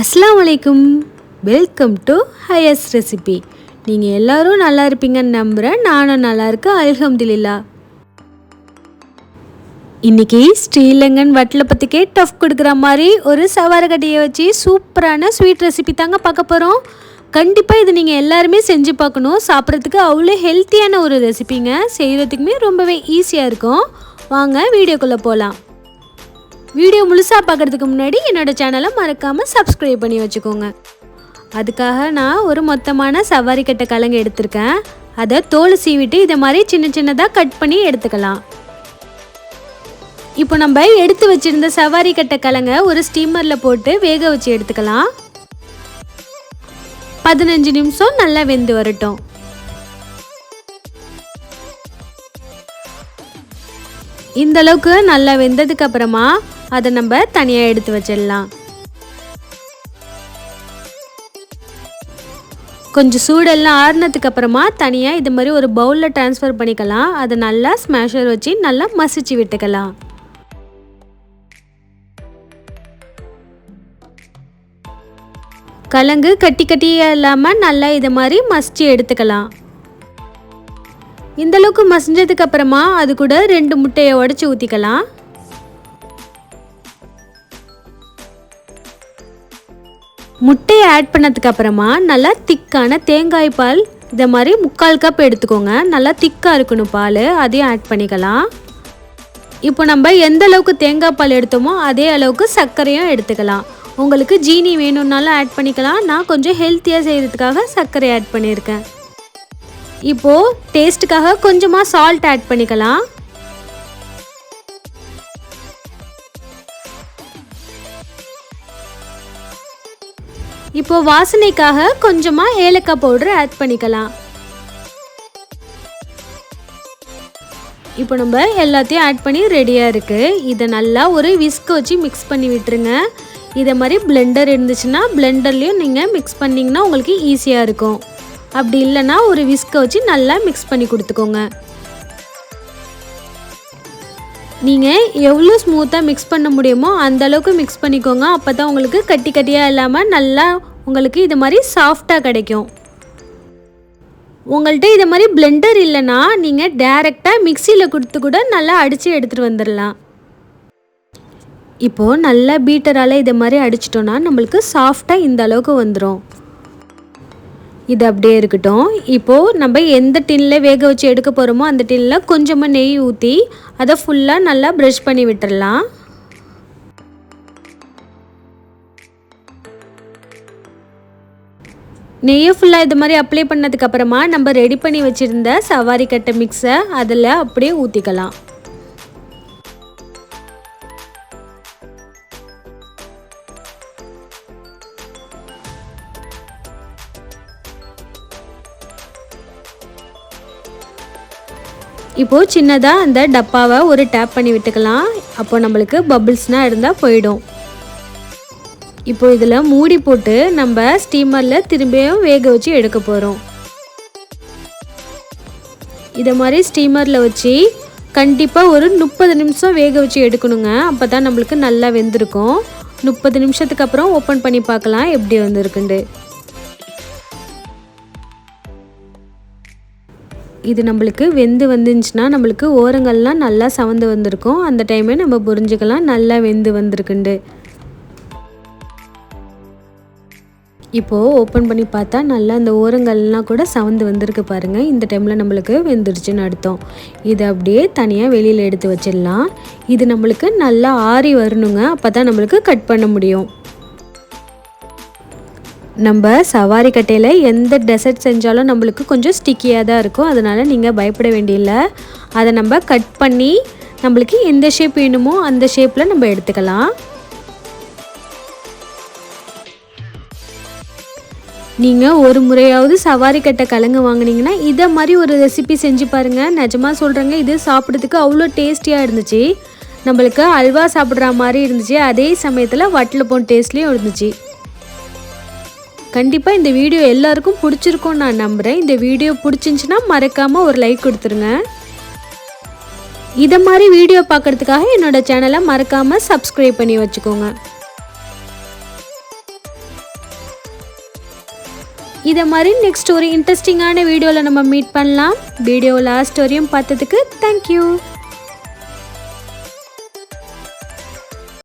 அஸ்லாம் வலைக்கும் welcome to highest recipe நீங்கள் எல்லோரும் நல்லா இருப்பீங்கன்னு நம்புகிறேன் நானும் நல்லா இருக்கேன். அல்ஹம்துலில்லா. இன்றைக்கி ஸ்ரீலங்கன் வட்டில் பற்றிக்கே டஃப் கொடுக்குற மாதிரி ஒரு சவாரக்கட்டையை வச்சு சூப்பரான ஸ்வீட் ரெசிபி தாங்க பார்க்க போகிறோம் கண்டிப்பாக இது நீங்கள் எல்லாருமே செஞ்சு பார்க்கணும். சாப்பிட்றதுக்கு அவ்வளோ ஹெல்த்தியான ஒரு ரெசிபிங்க செய்கிறதுக்குமே ரொம்பவே ஈஸியாக இருக்கும். வாங்க வீடியோக்குள்ளே போகலாம் வீடியோ முழுசாக பார்க்குறதுக்கு முன்னாடி என்னோடய சேனலை மறக்காமல் சப்ஸ்கிரைப் பண்ணி வச்சுக்கோங்க. அதுக்காக நான் ஒரு மொத்தமான சவாரி கட்டை கலங்கு எடுத்திருக்கேன். அதை தோல் சீவிட்டு இதை மாதிரி சின்ன சின்னதாக கட் பண்ணி எடுத்துக்கலாம். இப்போ நம்ம எடுத்து வச்சிருந்த சவாரி கட்டை கலங்க ஒரு ஸ்டீமரில் போட்டு வேக வச்சு எடுத்துக்கலாம். பதினஞ்சு நிமிஷம் நல்லா வெந்து வரட்டும். இந்த அளவுக்கு நல்லா வெந்ததுக்கு அப்புறமா அதை நம்ம தனியாக எடுத்து வச்சிடலாம். கொஞ்சம் சூடெல்லாம் ஆறுனதுக்கு அப்புறமா தனியாக இது மாதிரி ஒரு பவுலில் ட்ரான்ஸ்ஃபர் பண்ணிக்கலாம். அதை நல்லா ஸ்மாஷர் வச்சு நல்லா மசிச்சு விட்டுக்கலாம். கலங்கு கட்டி கட்டியாக இல்லாமல் நல்லா இது மாதிரி மசிச்சு எடுத்துக்கலாம். இந்த அளவுக்கு மசிஞ்சதுக்கு அப்புறமா அது கூட ரெண்டு முட்டையை உடச்சி ஊற்றிக்கலாம் முட்டையை ஆட் பண்ணதுக்கு அப்புறமா நல்லா திக்கான தேங்காய் பால் இதை மாதிரி முக்கால் கப் எடுத்துக்கோங்க. நல்லா திக்காக இருக்கணும் பால் அதையும் ஆட் பண்ணிக்கலாம். இப்போ நம்ம எந்த அளவுக்கு தேங்காய் பால் எடுத்தோமோ அதே அளவுக்கு சர்க்கரையும் எடுத்துக்கலாம். உங்களுக்கு ஜீனி வேணும்னாலும் ஆட் பண்ணிக்கலாம். நான் கொஞ்சம் ஹெல்த்தியாக செய்கிறதுக்காக சர்க்கரை ஆட் பண்ணியிருக்கேன். இப்போது டேஸ்ட்டுக்காக கொஞ்சமாக சால்ட் ஆட் பண்ணிக்கலாம். இப்போ வாசனைக்காக கொஞ்சமாக ஏலக்காய் பவுடர் ஆட் பண்ணிக்கலாம். இப்போ நம்ம எல்லாத்தையும் ஆட் பண்ணி ரெடியாக இருக்குது இதை நல்லா ஒரு விஸ்க் வச்சு மிக்ஸ் பண்ணி விட்டுருங்க. இதை மாதிரி பிளெண்டர் இருந்துச்சுன்னா பிளெண்டர்லேயும் நீங்கள் மிக்ஸ் பண்ணிங்கன்னா உங்களுக்கு ஈஸியாக இருக்கும். அப்படி இல்லைன்னா ஒரு விஸ்கை வச்சு நல்லா மிக்ஸ் பண்ணி கொடுத்துக்கோங்க. நீங்கள் எவ்வளோ ஸ்மூத்தாக மிக்ஸ் பண்ண முடியுமோ அந்த அளவுக்கு மிக்ஸ் பண்ணிக்கோங்க. அப்போ தான் உங்களுக்கு கட்டி கட்டியாக இல்லாமல் நல்லா உங்களுக்கு இது மாதிரி சாஃப்டாக கிடைக்கும். உங்கள்கிட்ட இது மாதிரி பிளெண்டர் இல்லைன்னா நீங்கள் டேரெக்டாக மிக்சியில் கொடுத்து கூட நல்லா அடித்து எடுத்துகிட்டு வந்துடலாம் இப்போது நல்லா பீட்டரால் இதை மாதிரி அடிச்சிட்டோன்னா நம்மளுக்கு சாஃப்டாக இந்த அளவுக்கு வந்துடும் இது அப்படியே இருக்கட்டும். இப்போது நம்ம எந்த டின்னில் வேக வச்சு எடுக்க போகிறோமோ அந்த டின்னில் கொஞ்சமாக நெய் ஊற்றி அதை ஃபுல்லாக நல்லா ப்ரஷ் பண்ணி விட்டுடலாம் நெய்யை ஃபுல்லாக இது மாதிரி அப்ளை பண்ணதுக்கப்புறமா நம்ம ரெடி பண்ணி வச்சுருந்த சவாரி கட்டை மிக்ஸை அதில் அப்படியே ஊற்றிக்கலாம் இப்போது சின்னதாக அந்த டப்பாவை ஒரு டேப் பண்ணி விட்டுக்கலாம். அப்போ நம்மளுக்கு பபிள்ஸ்னால் இருந்தால் போயிடும். இப்போ இதில் மூடி போட்டு நம்ம ஸ்டீமரில் திரும்பியும் வேக வச்சு எடுக்க போகிறோம் இதை மாதிரி ஸ்டீமரில் வச்சு கண்டிப்பாக ஒரு முப்பது நிமிஷம் வேக வச்சு எடுக்கணுங்க. அப்போ தான் நம்மளுக்கு நல்லா வெந்திருக்கும். முப்பது நிமிஷத்துக்கு அப்புறம் ஓப்பன் பண்ணி பார்க்கலாம் எப்படி வந்திருக்குண்டு இது நம்மளுக்கு வெந்து வந்துருந்துச்சுன்னா நம்மளுக்கு ஓரங்கள்லாம் நல்லா சவந்து வந்திருக்கும். அந்த டைமே நம்ம புரிஞ்சுக்கலாம். நல்லா வெந்து வந்திருக்குண்டு இப்போது ஓப்பன் பண்ணி பார்த்தா நல்லா அந்த ஓரங்கள்லாம் கூட சவந்து வந்திருக்கு பாருங்கள் இந்த டைமில் நம்மளுக்கு வெந்துடுச்சுன்னு அர்த்தம். இதை அப்படியே தனியாக வெளியில் எடுத்து வச்சிடலாம். இது நம்மளுக்கு நல்லா ஆறி வரணுங்க. அப்போ தான் நம்மளுக்கு கட் பண்ண முடியும். நம்ம சவாரி கட்டையில் எந்த டெசர்ட் செஞ்சாலும் நம்மளுக்கு கொஞ்சம் ஸ்டிக்கியாக தான் இருக்கும். அதனால் நீங்கள் பயப்பட வேண்டியில்லை. அதை நம்ம கட் பண்ணி நம்மளுக்கு எந்த ஷேப் வேணுமோ அந்த ஷேப்பில் நம்ம எடுத்துக்கலாம். நீங்கள் ஒரு முறையாவது சவாரி கட்டை கலங்க வாங்கினீங்கன்னா இதை மாதிரி ஒரு ரெசிபி செஞ்சு பாருங்கள் நிஜமாக சொல்கிறேங்க இது சாப்பிட்றதுக்கு அவ்வளோ டேஸ்டியாக இருந்துச்சு. நம்மளுக்கு அல்வா சாப்பிட்ற மாதிரி இருந்துச்சு. அதே சமயத்தில் வட்டில் போன டேஸ்ட்லேயும் இருந்துச்சு. கண்டிப்பாக இந்த வீடியோ எல்லாருக்கும் பிடிச்சிருக்கும் நான் நம்புகிறேன் இந்த வீடியோ பிடிச்சிருந்துச்சின்னா மறக்காமல் ஒரு லைக் கொடுத்துருங்க. இதை மாதிரி வீடியோ பார்க்குறதுக்காக என்னோடய சேனலை மறக்காமல் சப்ஸ்கிரைப் பண்ணி வச்சுக்கோங்க. இதை மாதிரி நெக்ஸ்ட் ஒரு இன்ட்ரெஸ்டிங்கான வீடியோவில் நம்ம மீட் பண்ணலாம். வீடியோ லாஸ்ட் வரையும் பார்த்ததுக்கு தேங்க்யூ